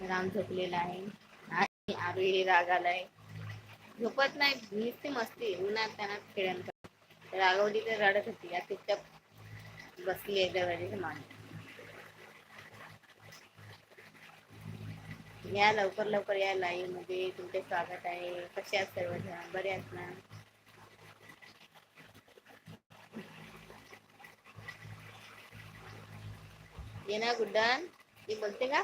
राम झोपलेला आहे. आणि आरोही राग आलाय झोपत नाही नुसती मस्ती उन्हात त्यांना खेळण रागवली तर रडत होती. या चुपचाप बसली आहे दरवाजेच्या मान या लवकर लवकर या लाईव्हमध्ये तुमचे स्वागत आहे. कसे आहात सर्वजण? बरे आहेत ना? ये ना गुड्डन ते बोलते का?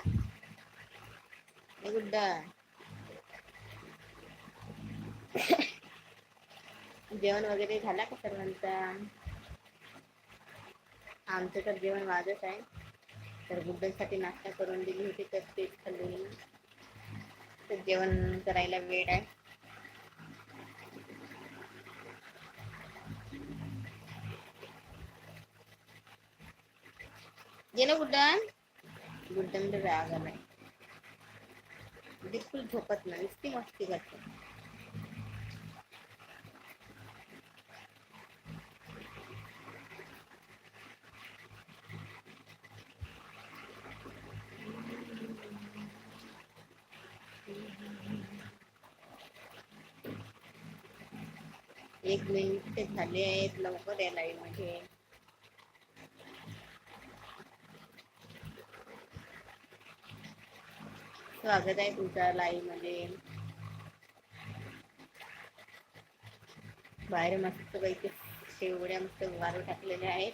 जेवण वगैरे झाला का सर्वांचा? आमचं तर जेवण वाजत आहे. तर गुड्डनसाठी नाश्ता करून दिली होती तर तेच खाल्ली. तर जेवण करायला वेळ आहे. गेलं गुड्डन गुड्डन तर राग आलाय. बिलकुल झोपत नाही. नुसती मस्ती करते. एक मिनिट ते झाले आहेत. लवकर या लाईव्हमध्ये स्वागत आहे तुमच्या लाईव्हमध्ये. बाहेर मस्त पैकी शेवड्या मस्त वारू टाकलेल्या आहेत.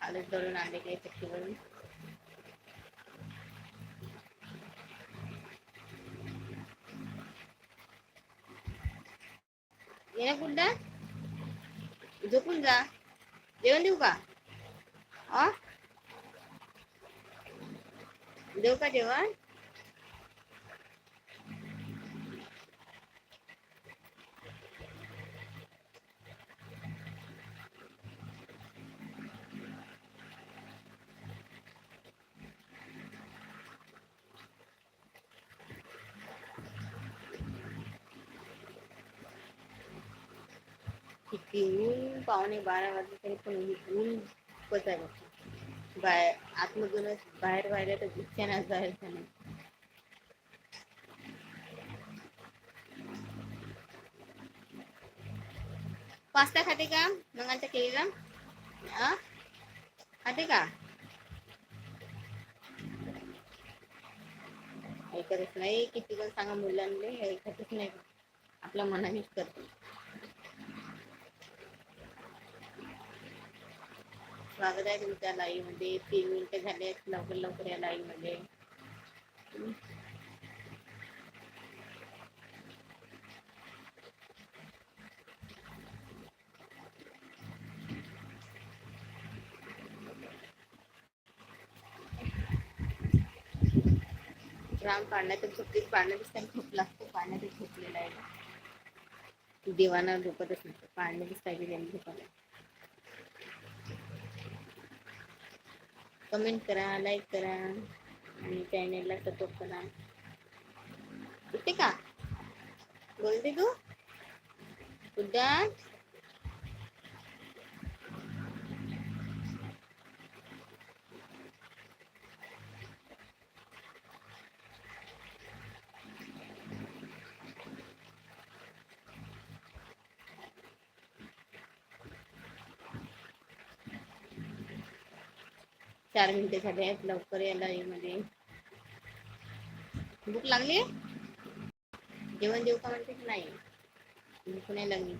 आलूच दळून आणलेले आहे चक्कीवरून ये ना झोपून जा. जेवण देऊ का? आ? देऊ का जेवण? किती? ऊन पावणे बारा वाजले तरी पण ऊन- पचायला बघ. बाहेर आतमधूनच बाहेर बाहेर तर इच्छा नाही जायचं नाही पास्ता खाते का? मंगांचा केलेला खाते का? ऐकतच नाही. किती पण सांगा मुलांना ऐकतच नाही. आपल्या मनानेच करतो. स्वागत आहे तुमच्या लाईव्हमध्ये तीन मिनटं झाले आहेत. लवकर लवकर या लाईव्हमध्ये राम पाण्यात झोपली. पाण्यात काही झोपला असतो पाण्यातच झोपलेला आहे. देवाना झोपतच नसतं पाण्यातच पाहिजे त्यांनी झोपायला कमेंट करा लाईक करा आणि चॅनेलला सपोर्ट करा. येते का? बोलते तू? उद्या? चार मिनिटे झाले आहेत लवकर या मध्ये भूक लागली? जेवण देऊ का म्हणते की नाही? भूक नाही लागली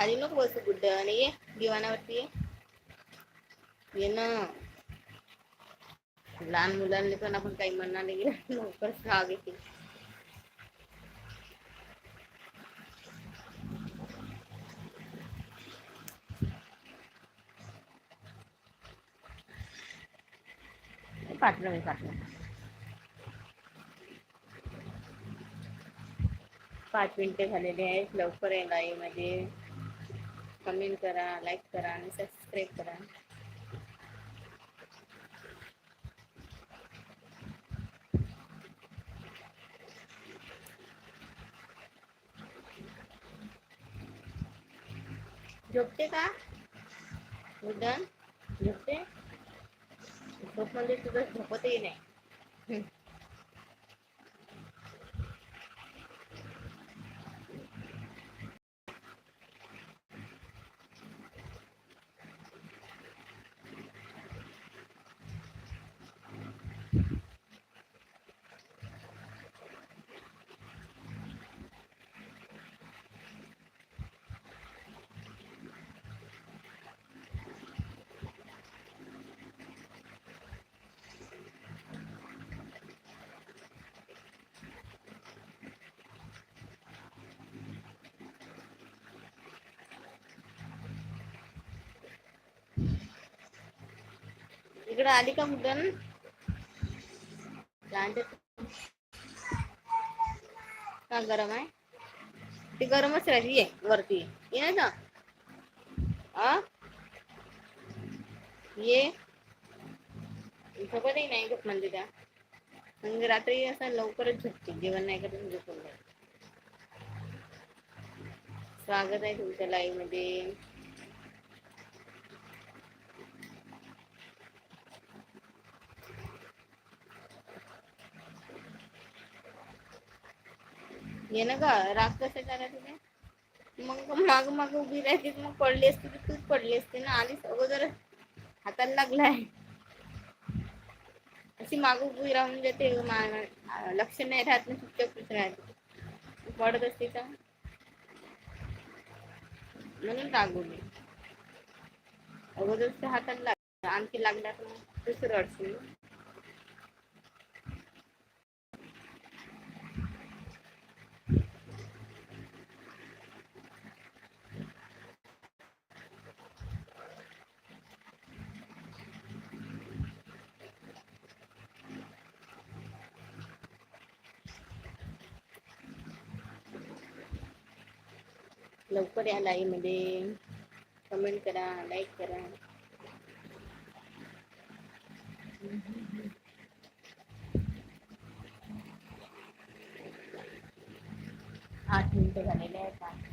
खाली नको बस बुद्ध आणि ये दिवाणावरती ये. ये ना. लहान मुलांनी पण आपण काही म्हणणार नाही. लवकर राग येते पाठलं मी पाठलं. पाच मिनिटे झालेली आहेत. लवकर येणार म्हणजे कमेंट करा लाईक करा आणि सबस्क्राईब करा. झोपते का? उदन झोपते? झोप म्हणजे तुझं झोपतही नाही. इकडे आली का गरम आहे ती वरती ये ना आ ये झोपतही नाही झोप म्हणजे त्या म्हणजे स्वागत आहे तुमच्या लाईव्ह मध्ये ये ना ग राग कसं करा तुला मग माग माग उभी राहते मग पडली असते तर तूच पडली असते ना आलीच अगोदर. हाताला लागलाय. अशी माग उभी राहून जाते लक्ष नाही राहत ना चुपचापच राहते. पडत असते तर. म्हणून रागवली. अगोदर हाताला लागला आणखी लागला तर दुसरं अडचण. लवकर या लाईमध्ये कमेंट करा लाईक करा. आठ मिनिटं झालेले आहेत.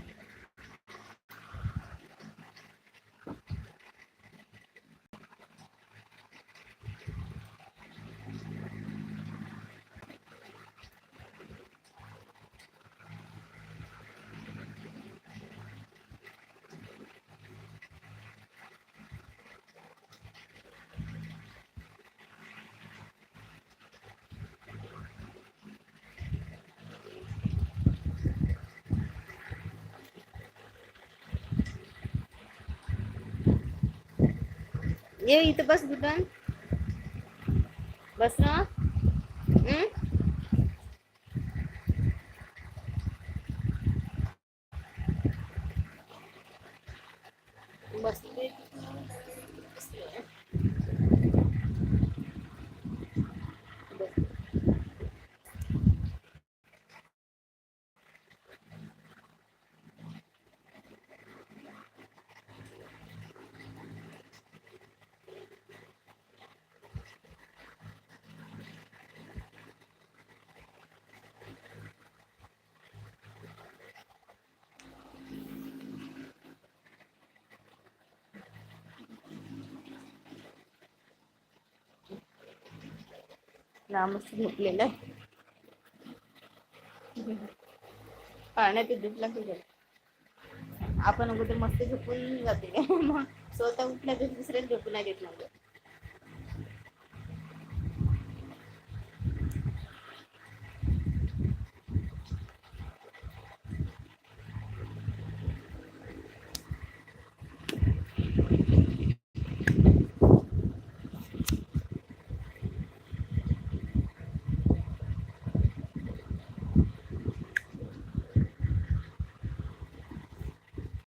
ये इथं बस बुटन बस ना. हम्म? बसले लांबच झोपलेलं आहे. पाण्यात झोपला की आपण अगोदर मस्त झोपून जाते. मग स्वतः उठल्या तर दुसऱ्याच झोपून नाही देत नव्हतं